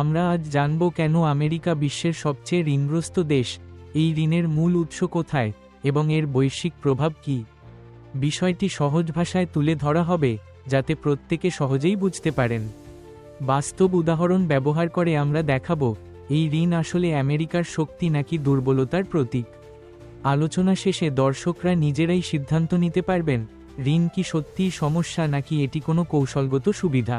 আমরা আজ জানব কেন আমেরিকা বিশ্বের সবচেয়ে ঋণগ্রস্ত দেশ, এই ঋণের মূল উৎস কোথায়, এবং এর বৈশ্বিক প্রভাব কি? বিষয়টি সহজ ভাষায় তুলে ধরা হবে, যাতে প্রত্যেকে সহজেই বুঝতে পারেন। বাস্তব উদাহরণ ব্যবহার করে আমরা দেখাব, এই ঋণ আসলে আমেরিকার শক্তি নাকি দুর্বলতার প্রতীক? আলোচনা শেষে দর্শকরা নিজেরাই সিদ্ধান্ত নিতে পারবেন, ঋণ কি সত্যিই সমস্যা নাকি এটি কোনো কৌশলগত সুবিধা?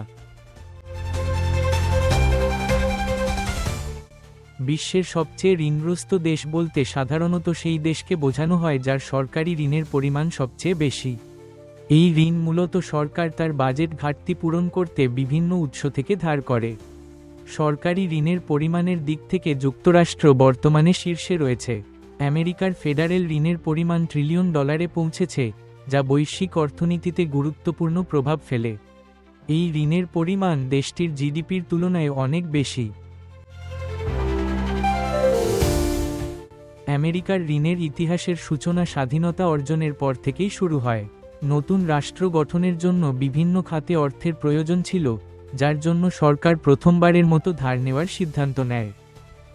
বিশ্বের সবচেয়ে ঋণগ্রস্ত দেশ বলতে সাধারণত সেই দেশকে বোঝানো হয় যার সরকারি ঋণের পরিমাণ সবচেয়ে বেশি। এই ঋণ মূলত সরকার তার বাজেট ঘাটতি পূরণ করতে বিভিন্ন উৎস থেকে ধার করে। সরকারি ঋণের পরিমাণের দিক থেকে যুক্তরাষ্ট্র বর্তমানে শীর্ষে রয়েছে। আমেরিকার ফেডারেল ঋণের পরিমাণ ট্রিলিয়ন ডলারে পৌঁছেছে, যা বৈশ্বিক অর্থনীতিতে গুরুত্বপূর্ণ প্রভাব ফেলে। এই ঋণের পরিমাণ দেশটির জিডিপির তুলনায় অনেক বেশি। আমেরিকার ঋণের ইতিহাসের সূচনা স্বাধীনতা অর্জনের পর থেকেই শুরু হয়। নতুন রাষ্ট্র গঠনের জন্য বিভিন্ন খাতে অর্থের প্রয়োজন ছিল, যার জন্য সরকার প্রথমবারের মতো ধার নেওয়ার সিদ্ধান্ত নেয়।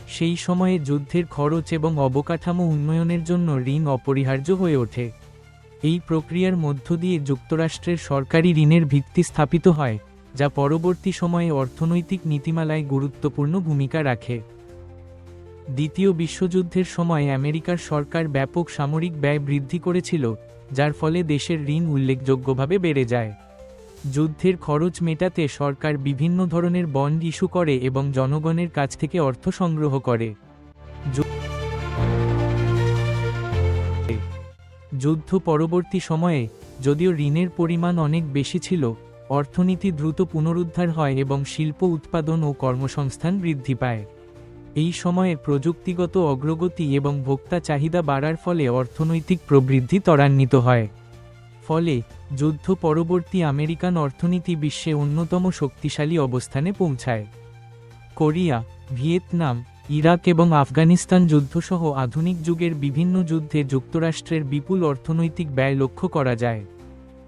সেই সময়ে যুদ্ধের খরচ এবং অবকাঠামো উন্নয়নের জন্য ঋণ অপরিহার্য হয়ে ওঠে। এই প্রক্রিয়ার মধ্য দিয়ে যুক্তরাষ্ট্রের সরকারি ঋণের ভিত্তি স্থাপিত হয়, যা পরবর্তী সময়ে অর্থনৈতিক নীতিমালায় গুরুত্বপূর্ণ ভূমিকা রাখে। দ্বিতীয় বিশ্বযুদ্ধের সময় আমেরিকার সরকার ব্যাপক সামরিক ব্যয় বৃদ্ধি করেছিল, যার ফলে দেশের ঋণ উল্লেখযোগ্যভাবে বেড়ে যায়। যুদ্ধের খরচ মেটাতে সরকার বিভিন্ন ধরনের বন্ড ইস্যু করে এবং জনগণের কাছ থেকে অর্থ সংগ্রহ করে। যুদ্ধ পরবর্তী সময়ে, যদিও ঋণের পরিমাণ অনেক বেশি ছিল, অর্থনীতি দ্রুত পুনরুদ্ধার হয় এবং শিল্প, উৎপাদন ও কর্মসংস্থান বৃদ্ধি পায়। এই সময়ে প্রযুক্তিগত অগ্রগতি এবং ভোক্তা চাহিদা বাড়ার ফলে অর্থনৈতিক প্রবৃদ্ধি ত্বরান্বিত হয়। ফলে যুদ্ধ পরবর্তী আমেরিকান অর্থনীতি বিশ্বে অন্যতম শক্তিশালী অবস্থানে পৌঁছায়। কোরিয়া, ভিয়েতনাম, ইরাক এবং আফগানিস্তান যুদ্ধসহ আধুনিক যুগের বিভিন্ন যুদ্ধে যুক্তরাষ্ট্রের বিপুল অর্থনৈতিক ব্যয় লক্ষ্য করা যায়।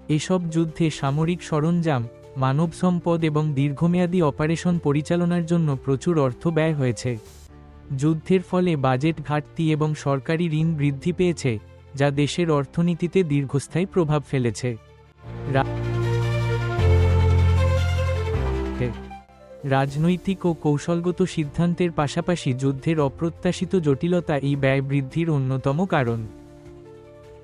এসব যুদ্ধে সামরিক সরঞ্জাম মানব সম্পদ এবং দীর্ঘমেয়াদী অপারেশন পরিচালনার জন্য প্রচুর অর্থ ব্যয় হয়েছে। যুদ্ধের ফলে বাজেট ঘাটতি এবং সরকারি ঋণ বৃদ্ধি পেয়েছে, যা দেশের অর্থনীতিতে দীর্ঘস্থায়ী প্রভাব ফেলেছে। রাজনৈতিক ও কৌশলগত সিদ্ধান্তের পাশাপাশি যুদ্ধের অপ্রত্যাশিত জটিলতা এই ব্যয় বৃদ্ধির অন্যতম কারণ।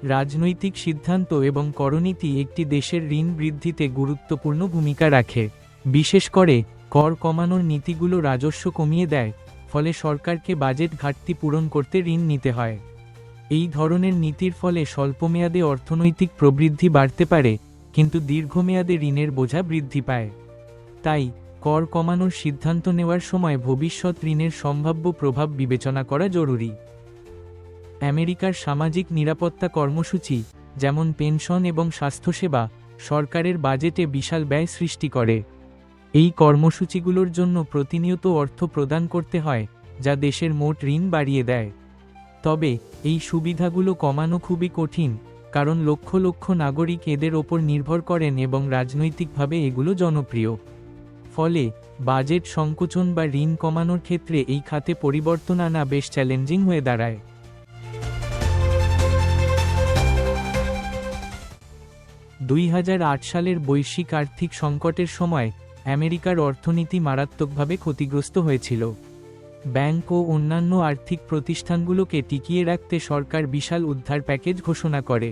রাজনৈতিক সিদ্ধান্ত এবং করনীতি একটি দেশের ঋণ বৃদ্ধিতে গুরুত্বপূর্ণ ভূমিকা রাখে। বিশেষ করে, কর কমানোর নীতিগুলো রাজস্ব কমিয়ে দেয়, ফলে সরকারকে বাজেট ঘাটতি পূরণ করতে ঋণ নিতে হয়। এই ধরনের নীতির ফলে স্বল্পমেয়াদে অর্থনৈতিক প্রবৃদ্ধি বাড়তে পারে, কিন্তু দীর্ঘমেয়াদে ঋণের বোঝা বৃদ্ধি পায়। তাই, কর কমানোর সিদ্ধান্ত নেওয়ার সময় ভবিষ্যৎ ঋণের সম্ভাব্য প্রভাব বিবেচনা করা জরুরি। আমেরিকার সামাজিক নিরাপত্তা কর্মসূচি, যেমন পেনশন এবং স্বাস্থ্যসেবা, সরকারের বাজেটে বিশাল ব্যয় সৃষ্টি করে। এই কর্মসূচিগুলোর জন্য প্রতিনিয়ত অর্থ প্রদান করতে হয়, যা দেশের মোট ঋণ বাড়িয়ে দেয়। তবে, এই সুবিধাগুলো কমানো খুবই কঠিন, কারণ লক্ষ লক্ষ নাগরিক এদের ওপর নির্ভর করেন এবং রাজনৈতিকভাবে এগুলো জনপ্রিয়। ফলে, বাজেট সংকোচন বা ঋণ কমানোর ক্ষেত্রে এই খাতে পরিবর্তন আনা বেশ চ্যালেঞ্জিং হয়ে দাঁড়ায়। দুই হাজার আট সালের বৈশ্বিক আর্থিক সংকটের সময় আমেরিকার অর্থনীতি মারাত্মকভাবে ক্ষতিগ্রস্ত হয়েছিল। ব্যাংক ও অন্যান্য আর্থিক প্রতিষ্ঠানগুলোকে টিকিয়ে রাখতে সরকার বিশাল উদ্ধার প্যাকেজ ঘোষণা করে।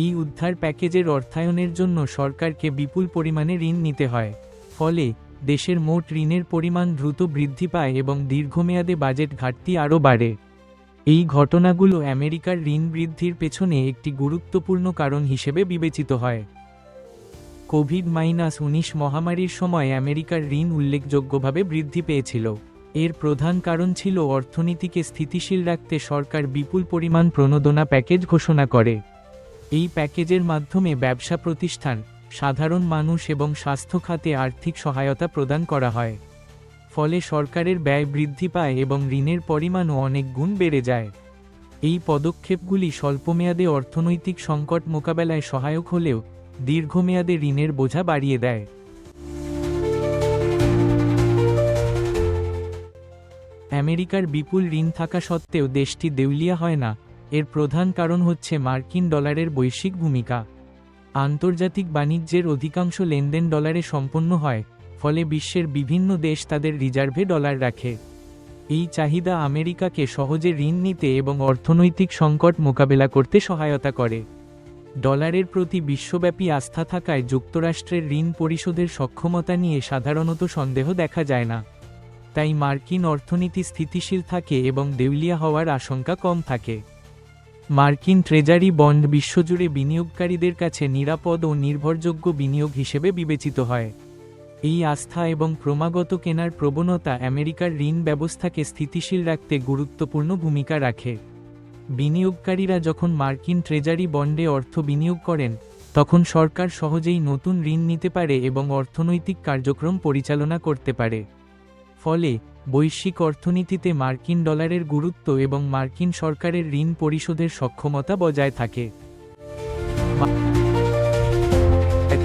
এই উদ্ধার প্যাকেজের অর্থায়নের জন্য সরকারকে বিপুল পরিমাণে ঋণ নিতে হয়, ফলে দেশের মোট ঋণের পরিমাণ দ্রুত বৃদ্ধি পায় এবং দীর্ঘমেয়াদে বাজেট ঘাটতি আরও বাড়ে। এই ঘটনাগুলো আমেরিকার ঋণ বৃদ্ধির পেছনে একটি গুরুত্বপূর্ণ কারণ হিসেবে বিবেচিত হয়। কোভিড মাইনাস উনিশ মহামারীর সময় আমেরিকার ঋণ উল্লেখযোগ্যভাবে বৃদ্ধি পেয়েছিল। এর প্রধান কারণ ছিল অর্থনীতিকে স্থিতিশীল রাখতে সরকার বিপুল পরিমাণ প্রণোদনা প্যাকেজ ঘোষণা করে। এই প্যাকেজের মাধ্যমে ব্যবসা প্রতিষ্ঠান, সাধারণ মানুষ এবং স্বাস্থ্য খাতে আর্থিক সহায়তা প্রদান করা হয়। ফলে সরকারের ব্যয় বৃদ্ধি পায় এবং ঋণের পরিমাণও অনেক গুণ বেড়ে যায়। এই পদক্ষেপগুলি স্বল্পমেয়াদে অর্থনৈতিক সংকট মোকাবেলায় সহায়ক হলেও দীর্ঘমেয়াদে ঋণের বোঝা বাড়িয়ে দেয়। আমেরিকার বিপুল ঋণ থাকা সত্ত্বেও দেশটি দেউলিয়া হয় না। এর প্রধান কারণ হচ্ছে মার্কিন ডলারের বৈশ্বিক ভূমিকা। আন্তর্জাতিক বাণিজ্যের অধিকাংশ লেনদেন ডলারে সম্পন্ন হয়। ফলে বিশ্বের বিভিন্ন দেশ তাদের রিজার্ভে ডলার রাখে। এই চাহিদা আমেরিকাকে সহজে ঋণ নিতে এবং অর্থনৈতিক সংকট মোকাবেলা করতে সহায়তা করে। ডলারের প্রতি বিশ্বব্যাপী আস্থা থাকায় যুক্তরাষ্ট্রের ঋণ পরিশোধের সক্ষমতা নিয়ে সাধারণত সন্দেহ দেখা যায় না। তাই মার্কিন অর্থনীতি স্থিতিশীল থাকে এবং দেউলিয়া হওয়ার আশঙ্কা কম থাকে। মার্কিন ট্রেজারি বন্ড বিশ্বজুড়ে বিনিয়োগকারীদের কাছে নিরাপদ ও নির্ভরযোগ্য বিনিয়োগ হিসেবে বিবেচিত হয়। এই আস্থা এবং ক্রমাগত কেনার প্রবণতা আমেরিকার ঋণ ব্যবস্থাকে স্থিতিশীল রাখতে গুরুত্বপূর্ণ ভূমিকা রাখে। বিনিয়োগকারীরা যখন মার্কিন ট্রেজারি বন্ডে অর্থ বিনিয়োগ করেন, তখন সরকার সহজেই নতুন ঋণ নিতে পারে এবং অর্থনৈতিক কার্যক্রম পরিচালনা করতে পারে। ফলে, বৈশ্বিক অর্থনীতিতে মার্কিন ডলারের গুরুত্ব এবং মার্কিন সরকারের ঋণ পরিশোধের সক্ষমতা বজায় থাকে।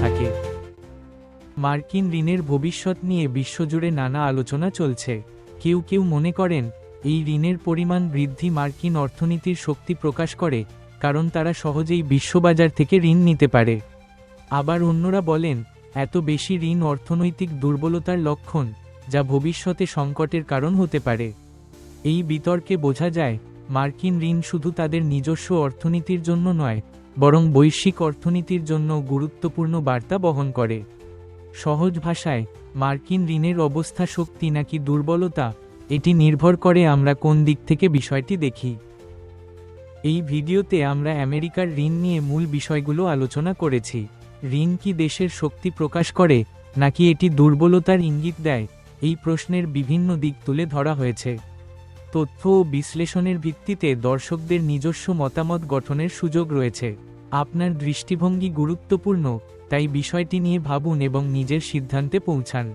থাকে মার্কিন ঋণের ভবিষ্যৎ নিয়ে বিশ্বজুড়ে নানা আলোচনা চলছে। কেউ কেউ মনে করেন, এই ঋণের পরিমাণ বৃদ্ধি মার্কিন অর্থনীতির শক্তি প্রকাশ করে, কারণ তারা সহজেই বিশ্ববাজার থেকে ঋণ নিতে পারে। আবার অন্যরা বলেন, এত বেশি ঋণ অর্থনৈতিক দুর্বলতার লক্ষণ, যা ভবিষ্যতে সংকটের কারণ হতে পারে। এই বিতর্কে বোঝা যায়, মার্কিন ঋণ শুধু তাদের নিজস্ব অর্থনীতির জন্য নয়, বরং বৈশ্বিক অর্থনীতির জন্য গুরুত্বপূর্ণ বার্তা বহন করে। সহজ ভাষায়, মার্কিন ঋণের অবস্থা শক্তি নাকি দুর্বলতা? এটি নির্ভর করে আমরা কোন দিক থেকে বিষয়টি দেখি। এই ভিডিওতে আমরা আমেরিকার ঋণ নিয়ে মূল বিষয়গুলো আলোচনা করেছি। ঋণ কি দেশের শক্তি প্রকাশ করে, নাকি এটি দুর্বলতার ইঙ্গিত দেয়? এই প্রশ্নের বিভিন্ন দিক তুলে ধরা হয়েছে। তথ্য ও বিশ্লেষণের ভিত্তিতে দর্শকদের নিজস্ব মতামত গঠনের সুযোগ রয়েছে। আপনার দৃষ্টিভঙ্গি গুরুত্বপূর্ণ তাই বিষয়টি নিয়ে ভাবুন এবং নিজের সিদ্ধান্তে পৌঁছান।